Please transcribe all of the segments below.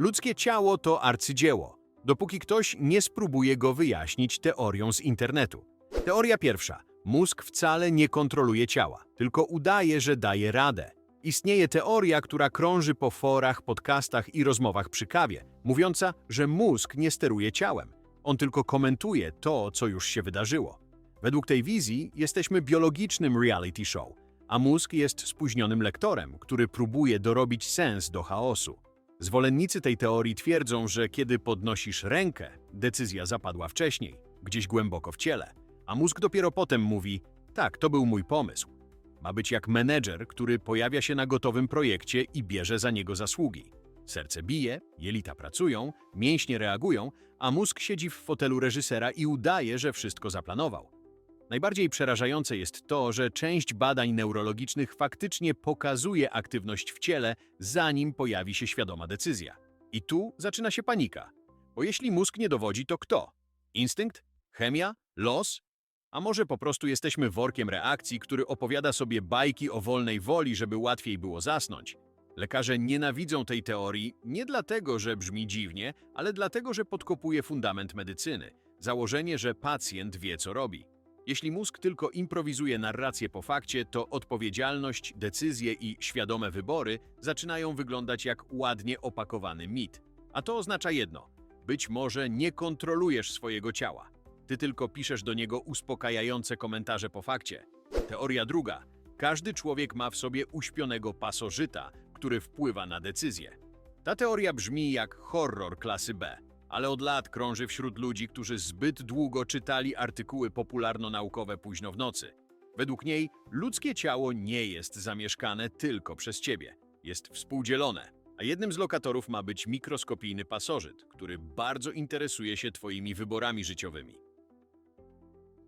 Ludzkie ciało to arcydzieło, dopóki ktoś nie spróbuje go wyjaśnić teorią z internetu. Teoria pierwsza. Mózg wcale nie kontroluje ciała, tylko udaje, że daje radę. Istnieje teoria, która krąży po forach, podcastach i rozmowach przy kawie, mówiąca, że mózg nie steruje ciałem. On tylko komentuje to, co już się wydarzyło. Według tej wizji jesteśmy biologicznym reality show, a mózg jest spóźnionym lektorem, który próbuje dorobić sens do chaosu. Zwolennicy tej teorii twierdzą, że kiedy podnosisz rękę, decyzja zapadła wcześniej, gdzieś głęboko w ciele, a mózg dopiero potem mówi: Tak, to był mój pomysł. Ma być jak menedżer, który pojawia się na gotowym projekcie i bierze za niego zasługi. Serce bije, jelita pracują, mięśnie reagują, a mózg siedzi w fotelu reżysera i udaje, że wszystko zaplanował. Najbardziej przerażające jest to, że część badań neurologicznych faktycznie pokazuje aktywność w ciele, zanim pojawi się świadoma decyzja. I tu zaczyna się panika. Bo jeśli mózg nie dowodzi, to kto? Instynkt? Chemia? Los? A może po prostu jesteśmy workiem reakcji, który opowiada sobie bajki o wolnej woli, żeby łatwiej było zasnąć? Lekarze nienawidzą tej teorii nie dlatego, że brzmi dziwnie, ale dlatego, że podkopuje fundament medycyny. Założenie, że pacjent wie, co robi. Jeśli mózg tylko improwizuje narrację po fakcie, to odpowiedzialność, decyzje i świadome wybory zaczynają wyglądać jak ładnie opakowany mit. A to oznacza jedno: być może nie kontrolujesz swojego ciała. Ty tylko piszesz do niego uspokajające komentarze po fakcie. Teoria druga: każdy człowiek ma w sobie uśpionego pasożyta, który wpływa na decyzje. Ta teoria brzmi jak horror klasy B, ale od lat krąży wśród ludzi, którzy zbyt długo czytali artykuły popularno-naukowe późno w nocy. Według niej ludzkie ciało nie jest zamieszkane tylko przez ciebie, jest współdzielone, a jednym z lokatorów ma być mikroskopijny pasożyt, który bardzo interesuje się twoimi wyborami życiowymi.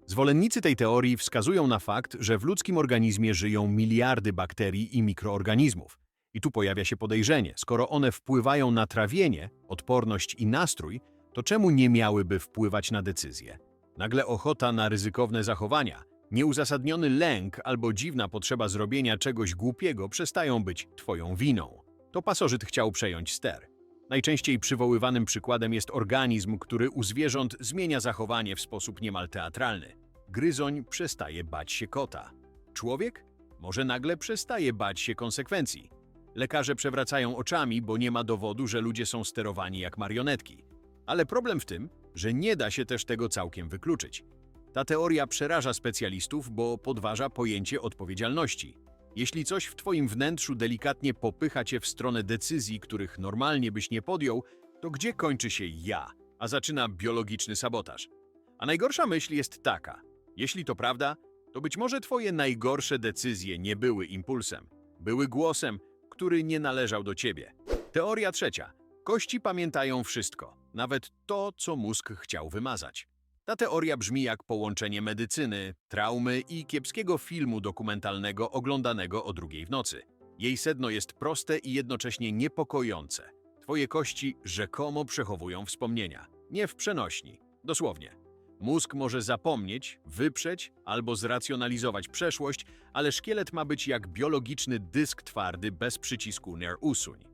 Zwolennicy tej teorii wskazują na fakt, że w ludzkim organizmie żyją miliardy bakterii i mikroorganizmów. I tu pojawia się podejrzenie, skoro one wpływają na trawienie, odporność i nastrój, to czemu nie miałyby wpływać na decyzje? Nagle ochota na ryzykowne zachowania, nieuzasadniony lęk albo dziwna potrzeba zrobienia czegoś głupiego przestają być twoją winą. To pasożyt chciał przejąć ster. Najczęściej przywoływanym przykładem jest organizm, który u zwierząt zmienia zachowanie w sposób niemal teatralny. Gryzoń przestaje bać się kota. Człowiek może nagle przestaje bać się konsekwencji. Lekarze przewracają oczami, bo nie ma dowodu, że ludzie są sterowani jak marionetki. Ale problem w tym, że nie da się też tego całkiem wykluczyć. Ta teoria przeraża specjalistów, bo podważa pojęcie odpowiedzialności. Jeśli coś w twoim wnętrzu delikatnie popycha cię w stronę decyzji, których normalnie byś nie podjął, to gdzie kończy się ja, a zaczyna biologiczny sabotaż? A najgorsza myśl jest taka: jeśli to prawda, to być może twoje najgorsze decyzje nie były impulsem, były głosem, który nie należał do ciebie. Teoria trzecia. Kości pamiętają wszystko, nawet to, co mózg chciał wymazać. Ta teoria brzmi jak połączenie medycyny, traumy i kiepskiego filmu dokumentalnego oglądanego o drugiej w nocy. Jej sedno jest proste i jednocześnie niepokojące. Twoje kości rzekomo przechowują wspomnienia, nie w przenośni, dosłownie. Mózg może zapomnieć, wyprzeć albo zracjonalizować przeszłość, ale szkielet ma być jak biologiczny dysk twardy bez przycisku ner usuń.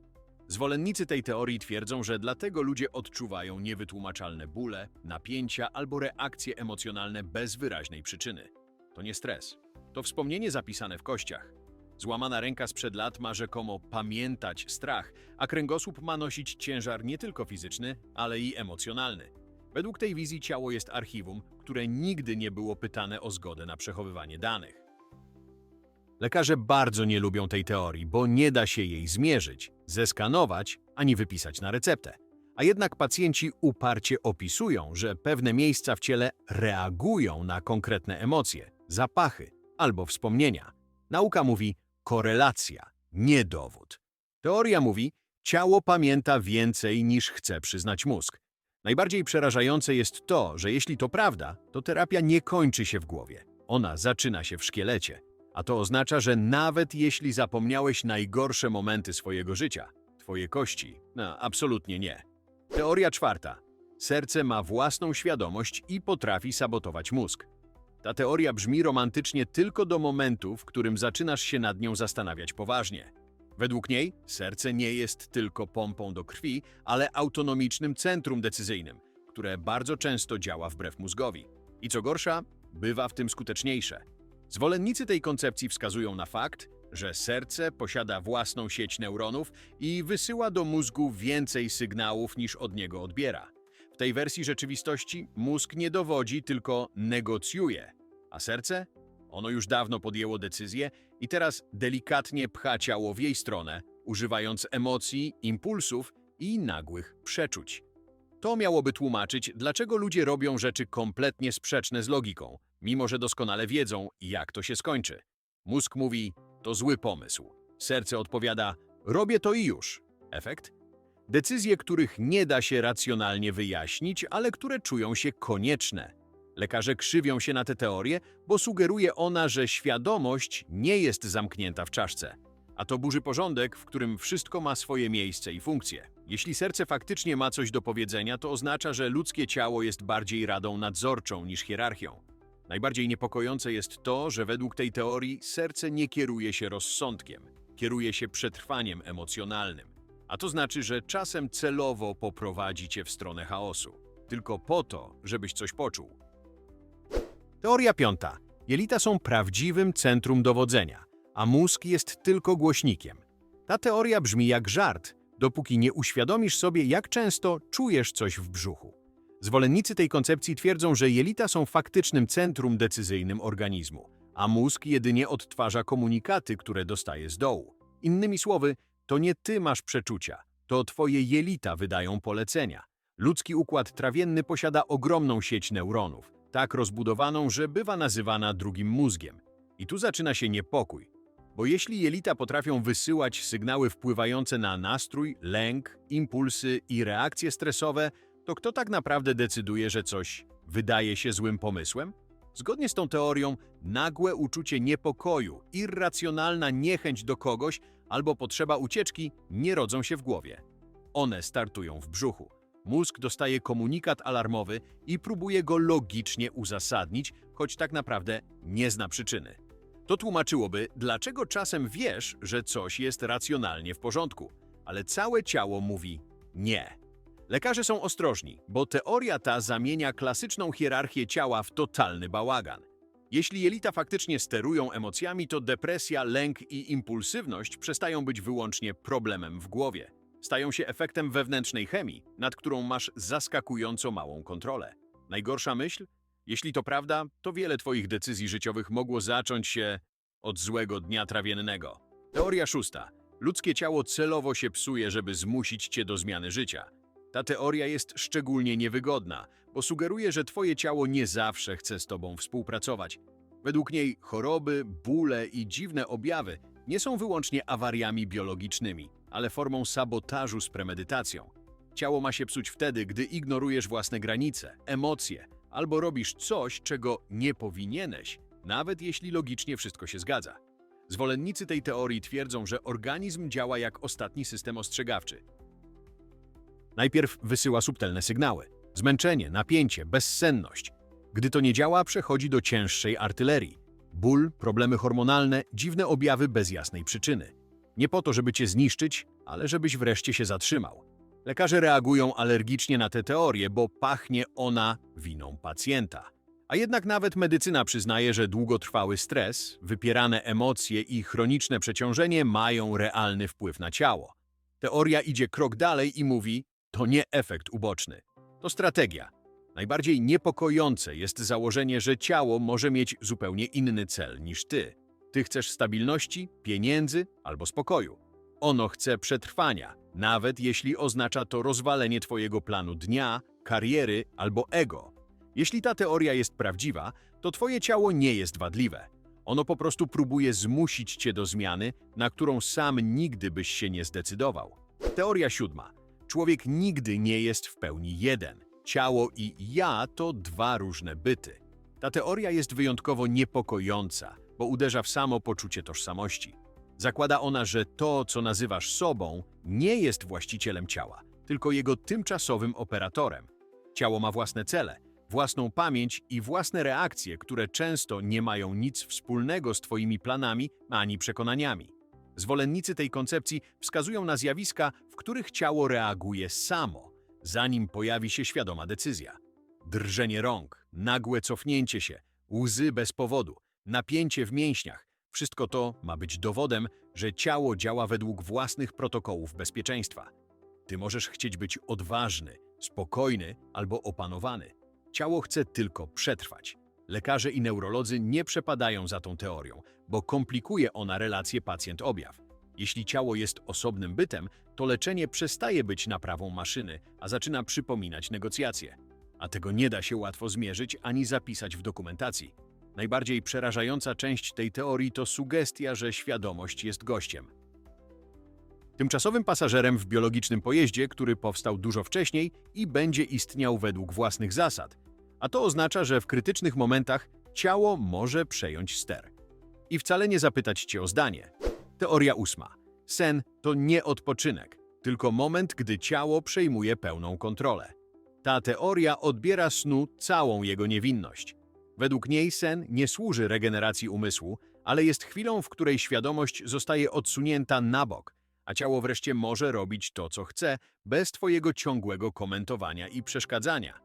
Zwolennicy tej teorii twierdzą, że dlatego ludzie odczuwają niewytłumaczalne bóle, napięcia albo reakcje emocjonalne bez wyraźnej przyczyny. To nie stres, to wspomnienie zapisane w kościach. Złamana ręka sprzed lat ma rzekomo pamiętać strach, a kręgosłup ma nosić ciężar nie tylko fizyczny, ale i emocjonalny. Według tej wizji ciało jest archiwum, które nigdy nie było pytane o zgodę na przechowywanie danych. Lekarze bardzo nie lubią tej teorii, bo nie da się jej zmierzyć, zeskanować ani wypisać na receptę. A jednak pacjenci uparcie opisują, że pewne miejsca w ciele reagują na konkretne emocje, zapachy albo wspomnienia. Nauka mówi korelacja, nie dowód. Teoria mówi, ciało pamięta więcej niż chce przyznać mózg. Najbardziej przerażające jest to, że jeśli to prawda, to terapia nie kończy się w głowie. Ona zaczyna się w szkielecie. A to oznacza, że nawet jeśli zapomniałeś najgorsze momenty swojego życia, twoje kości, no absolutnie nie. Teoria czwarta. Serce ma własną świadomość i potrafi sabotować mózg. Ta teoria brzmi romantycznie tylko do momentu, w którym zaczynasz się nad nią zastanawiać poważnie. Według niej serce nie jest tylko pompą do krwi, ale autonomicznym centrum decyzyjnym, które bardzo często działa wbrew mózgowi. I co gorsza, bywa w tym skuteczniejsze. Zwolennicy tej koncepcji wskazują na fakt, że serce posiada własną sieć neuronów i wysyła do mózgu więcej sygnałów niż od niego odbiera. W tej wersji rzeczywistości mózg nie dowodzi, tylko negocjuje, a serce? Ono już dawno podjęło decyzję i teraz delikatnie pcha ciało w jej stronę, używając emocji, impulsów i nagłych przeczuć. To miałoby tłumaczyć, dlaczego ludzie robią rzeczy kompletnie sprzeczne z logiką, mimo że doskonale wiedzą, jak to się skończy. Mózg mówi, to zły pomysł. Serce odpowiada, robię to i już. Efekt? Decyzje, których nie da się racjonalnie wyjaśnić, ale które czują się konieczne. Lekarze krzywią się na tę teorię, bo sugeruje ona, że świadomość nie jest zamknięta w czaszce. A to burzy porządek, w którym wszystko ma swoje miejsce i funkcje. Jeśli serce faktycznie ma coś do powiedzenia, to oznacza, że ludzkie ciało jest bardziej radą nadzorczą niż hierarchią. Najbardziej niepokojące jest to, że według tej teorii serce nie kieruje się rozsądkiem, kieruje się przetrwaniem emocjonalnym. A to znaczy, że czasem celowo poprowadzi cię w stronę chaosu, tylko po to, żebyś coś poczuł. Teoria piąta. Jelita są prawdziwym centrum dowodzenia, a mózg jest tylko głośnikiem. Ta teoria brzmi jak żart, dopóki nie uświadomisz sobie, jak często czujesz coś w brzuchu. Zwolennicy tej koncepcji twierdzą, że jelita są faktycznym centrum decyzyjnym organizmu, a mózg jedynie odtwarza komunikaty, które dostaje z dołu. Innymi słowy, to nie ty masz przeczucia, to twoje jelita wydają polecenia. Ludzki układ trawienny posiada ogromną sieć neuronów, tak rozbudowaną, że bywa nazywana drugim mózgiem. I tu zaczyna się niepokój, bo jeśli jelita potrafią wysyłać sygnały wpływające na nastrój, lęk, impulsy i reakcje stresowe, to kto tak naprawdę decyduje, że coś wydaje się złym pomysłem? Zgodnie z tą teorią, nagłe uczucie niepokoju, irracjonalna niechęć do kogoś albo potrzeba ucieczki nie rodzą się w głowie. One startują w brzuchu. Mózg dostaje komunikat alarmowy i próbuje go logicznie uzasadnić, choć tak naprawdę nie zna przyczyny. To tłumaczyłoby, dlaczego czasem wiesz, że coś jest racjonalnie w porządku, ale całe ciało mówi nie. Lekarze są ostrożni, bo teoria ta zamienia klasyczną hierarchię ciała w totalny bałagan. Jeśli jelita faktycznie sterują emocjami, to depresja, lęk i impulsywność przestają być wyłącznie problemem w głowie. Stają się efektem wewnętrznej chemii, nad którą masz zaskakująco małą kontrolę. Najgorsza myśl? Jeśli to prawda, to wiele twoich decyzji życiowych mogło zacząć się od złego dnia trawiennego. Teoria szósta. Ludzkie ciało celowo się psuje, żeby zmusić cię do zmiany życia. Ta teoria jest szczególnie niewygodna, bo sugeruje, że twoje ciało nie zawsze chce z tobą współpracować. Według niej choroby, bóle i dziwne objawy nie są wyłącznie awariami biologicznymi, ale formą sabotażu z premedytacją. Ciało ma się psuć wtedy, gdy ignorujesz własne granice, emocje, albo robisz coś, czego nie powinieneś, nawet jeśli logicznie wszystko się zgadza. Zwolennicy tej teorii twierdzą, że organizm działa jak ostatni system ostrzegawczy. Najpierw wysyła subtelne sygnały. Zmęczenie, napięcie, bezsenność. Gdy to nie działa, przechodzi do cięższej artylerii. Ból, problemy hormonalne, dziwne objawy bez jasnej przyczyny. Nie po to, żeby cię zniszczyć, ale żebyś wreszcie się zatrzymał. Lekarze reagują alergicznie na tę teorię, bo pachnie ona winą pacjenta. A jednak nawet medycyna przyznaje, że długotrwały stres, wypierane emocje i chroniczne przeciążenie mają realny wpływ na ciało. Teoria idzie krok dalej i mówi, to nie efekt uboczny. To strategia. Najbardziej niepokojące jest założenie, że ciało może mieć zupełnie inny cel niż ty. Ty chcesz stabilności, pieniędzy albo spokoju. Ono chce przetrwania, nawet jeśli oznacza to rozwalenie twojego planu dnia, kariery albo ego. Jeśli ta teoria jest prawdziwa, to twoje ciało nie jest wadliwe. Ono po prostu próbuje zmusić cię do zmiany, na którą sam nigdy byś się nie zdecydował. Teoria siódma. Człowiek nigdy nie jest w pełni jeden. Ciało i ja to dwa różne byty. Ta teoria jest wyjątkowo niepokojąca, bo uderza w samo poczucie tożsamości. Zakłada ona, że to, co nazywasz sobą, nie jest właścicielem ciała, tylko jego tymczasowym operatorem. Ciało ma własne cele, własną pamięć i własne reakcje, które często nie mają nic wspólnego z Twoimi planami ani przekonaniami. Zwolennicy tej koncepcji wskazują na zjawiska, w których ciało reaguje samo, zanim pojawi się świadoma decyzja. Drżenie rąk, nagłe cofnięcie się, łzy bez powodu, napięcie w mięśniach wszystko to ma być dowodem, że ciało działa według własnych protokołów bezpieczeństwa. Ty możesz chcieć być odważny, spokojny albo opanowany. Ciało chce tylko przetrwać. Lekarze i neurolodzy nie przepadają za tą teorią, bo komplikuje ona relację pacjent-objaw. Jeśli ciało jest osobnym bytem, to leczenie przestaje być naprawą maszyny, a zaczyna przypominać negocjacje. A tego nie da się łatwo zmierzyć ani zapisać w dokumentacji. Najbardziej przerażająca część tej teorii to sugestia, że świadomość jest gościem. Tymczasowym pasażerem w biologicznym pojeździe, który powstał dużo wcześniej i będzie istniał według własnych zasad. A to oznacza, że w krytycznych momentach ciało może przejąć ster. I wcale nie zapytać cię o zdanie. Teoria ósma. Sen to nie odpoczynek, tylko moment, gdy ciało przejmuje pełną kontrolę. Ta teoria odbiera snu całą jego niewinność. Według niej sen nie służy regeneracji umysłu, ale jest chwilą, w której świadomość zostaje odsunięta na bok, a ciało wreszcie może robić to, co chce, bez twojego ciągłego komentowania i przeszkadzania.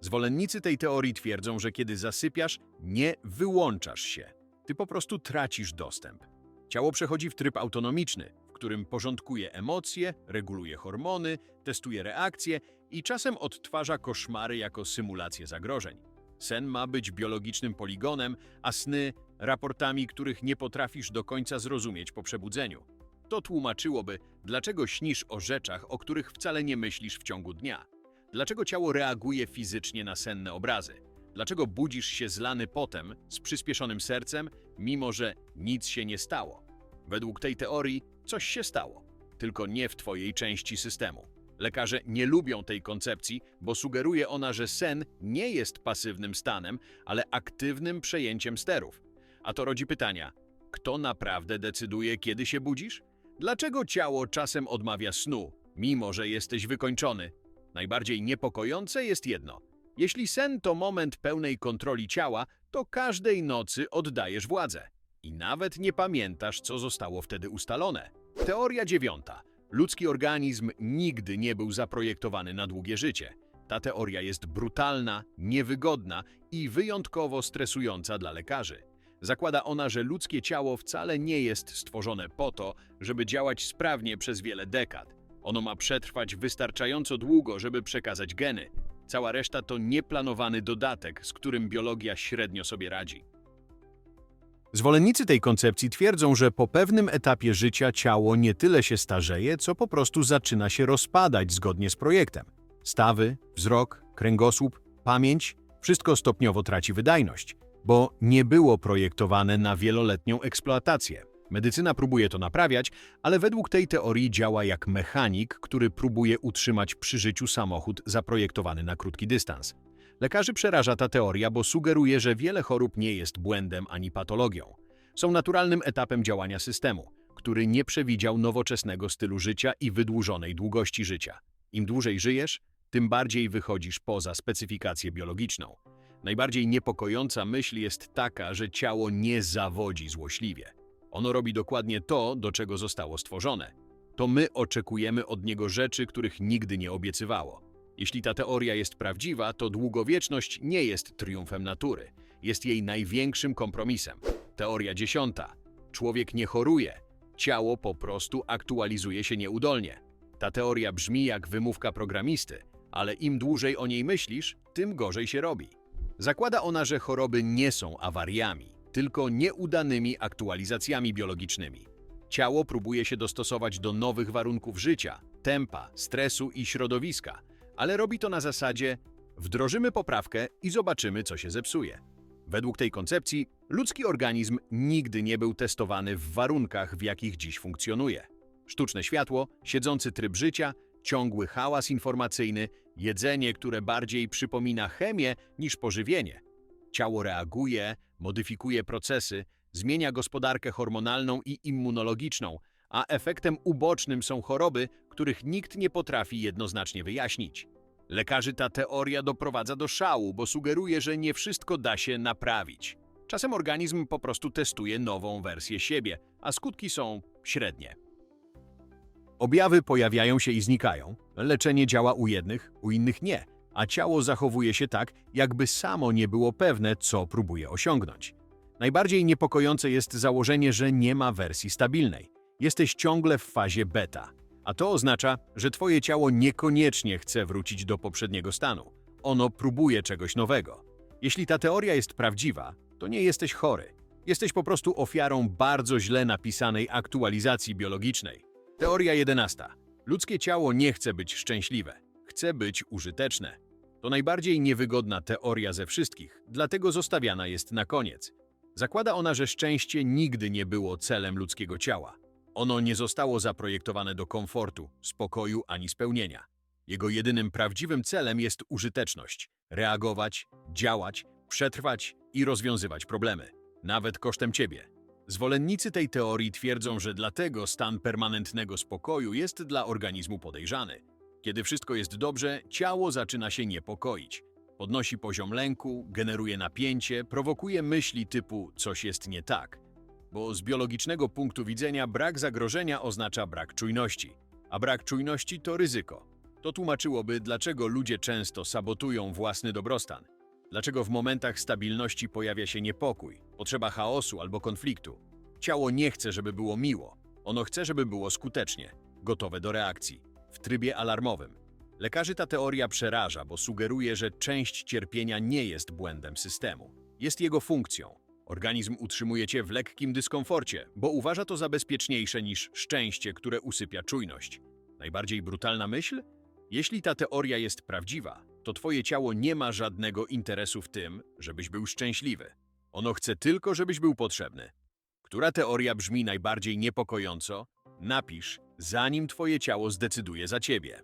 Zwolennicy tej teorii twierdzą, że kiedy zasypiasz, nie wyłączasz się. Ty po prostu tracisz dostęp. Ciało przechodzi w tryb autonomiczny, w którym porządkuje emocje, reguluje hormony, testuje reakcje i czasem odtwarza koszmary jako symulację zagrożeń. Sen ma być biologicznym poligonem, a sny raportami, których nie potrafisz do końca zrozumieć po przebudzeniu. To tłumaczyłoby, dlaczego śnisz o rzeczach, o których wcale nie myślisz w ciągu dnia. Dlaczego ciało reaguje fizycznie na senne obrazy? Dlaczego budzisz się zlany potem, z przyspieszonym sercem, mimo że nic się nie stało? Według tej teorii coś się stało, tylko nie w twojej części systemu. Lekarze nie lubią tej koncepcji, bo sugeruje ona, że sen nie jest pasywnym stanem, ale aktywnym przejęciem sterów. A to rodzi pytania: kto naprawdę decyduje, kiedy się budzisz? Dlaczego ciało czasem odmawia snu, mimo że jesteś wykończony? Najbardziej niepokojące jest jedno. Jeśli sen to moment pełnej kontroli ciała, to każdej nocy oddajesz władzę. I nawet nie pamiętasz, co zostało wtedy ustalone. Teoria dziewiąta. Ludzki organizm nigdy nie był zaprojektowany na długie życie. Ta teoria jest brutalna, niewygodna i wyjątkowo stresująca dla lekarzy. Zakłada ona, że ludzkie ciało wcale nie jest stworzone po to, żeby działać sprawnie przez wiele dekad. Ono ma przetrwać wystarczająco długo, żeby przekazać geny. Cała reszta to nieplanowany dodatek, z którym biologia średnio sobie radzi. Zwolennicy tej koncepcji twierdzą, że po pewnym etapie życia ciało nie tyle się starzeje, co po prostu zaczyna się rozpadać zgodnie z projektem. Stawy, wzrok, kręgosłup, pamięć wszystko stopniowo traci wydajność, bo nie było projektowane na wieloletnią eksploatację. Medycyna próbuje to naprawiać, ale według tej teorii działa jak mechanik, który próbuje utrzymać przy życiu samochód zaprojektowany na krótki dystans. Lekarzy przeraża ta teoria, bo sugeruje, że wiele chorób nie jest błędem ani patologią. Są naturalnym etapem działania systemu, który nie przewidział nowoczesnego stylu życia i wydłużonej długości życia. Im dłużej żyjesz, tym bardziej wychodzisz poza specyfikację biologiczną. Najbardziej niepokojąca myśl jest taka, że ciało nie zawodzi złośliwie. Ono robi dokładnie to, do czego zostało stworzone. To my oczekujemy od niego rzeczy, których nigdy nie obiecywało. Jeśli ta teoria jest prawdziwa, to długowieczność nie jest triumfem natury, jest jej największym kompromisem. Teoria dziesiąta. Człowiek nie choruje, ciało po prostu aktualizuje się nieudolnie. Ta teoria brzmi jak wymówka programisty, ale im dłużej o niej myślisz, tym gorzej się robi. Zakłada ona, że choroby nie są awariami, tylko nieudanymi aktualizacjami biologicznymi. Ciało próbuje się dostosować do nowych warunków życia, tempa, stresu i środowiska, ale robi to na zasadzie wdrożymy poprawkę i zobaczymy, co się zepsuje. Według tej koncepcji ludzki organizm nigdy nie był testowany w warunkach, w jakich dziś funkcjonuje. Sztuczne światło, siedzący tryb życia, ciągły hałas informacyjny, jedzenie, które bardziej przypomina chemię niż pożywienie. Ciało reaguje, modyfikuje procesy, zmienia gospodarkę hormonalną i immunologiczną, a efektem ubocznym są choroby, których nikt nie potrafi jednoznacznie wyjaśnić. Lekarzy ta teoria doprowadza do szału, bo sugeruje, że nie wszystko da się naprawić. Czasem organizm po prostu testuje nową wersję siebie, a skutki są średnie. Objawy pojawiają się i znikają. Leczenie działa u jednych, u innych nie, a ciało zachowuje się tak, jakby samo nie było pewne, co próbuje osiągnąć. Najbardziej niepokojące jest założenie, że nie ma wersji stabilnej. Jesteś ciągle w fazie beta, a to oznacza, że twoje ciało niekoniecznie chce wrócić do poprzedniego stanu. Ono próbuje czegoś nowego. Jeśli ta teoria jest prawdziwa, to nie jesteś chory. Jesteś po prostu ofiarą bardzo źle napisanej aktualizacji biologicznej. Teoria 11. Ludzkie ciało nie chce być szczęśliwe, chce być użyteczne. To najbardziej niewygodna teoria ze wszystkich, dlatego zostawiana jest na koniec. Zakłada ona, że szczęście nigdy nie było celem ludzkiego ciała. Ono nie zostało zaprojektowane do komfortu, spokoju ani spełnienia. Jego jedynym prawdziwym celem jest użyteczność reagować, działać, przetrwać i rozwiązywać problemy, nawet kosztem ciebie. Zwolennicy tej teorii twierdzą, że dlatego stan permanentnego spokoju jest dla organizmu podejrzany. Kiedy wszystko jest dobrze, ciało zaczyna się niepokoić. Podnosi poziom lęku, generuje napięcie, prowokuje myśli typu coś jest nie tak. Bo z biologicznego punktu widzenia brak zagrożenia oznacza brak czujności, a brak czujności to ryzyko. To tłumaczyłoby, dlaczego ludzie często sabotują własny dobrostan. Dlaczego w momentach stabilności pojawia się niepokój, potrzeba chaosu albo konfliktu. Ciało nie chce, żeby było miło. Ono chce, żeby było skutecznie, gotowe do reakcji, w trybie alarmowym. Lekarzy ta teoria przeraża, bo sugeruje, że część cierpienia nie jest błędem systemu. Jest jego funkcją. Organizm utrzymuje cię w lekkim dyskomforcie, bo uważa to za bezpieczniejsze niż szczęście, które usypia czujność. Najbardziej brutalna myśl? Jeśli ta teoria jest prawdziwa, to twoje ciało nie ma żadnego interesu w tym, żebyś był szczęśliwy. Ono chce tylko, żebyś był potrzebny. Która teoria brzmi najbardziej niepokojąco? Napisz, zanim twoje ciało zdecyduje za ciebie.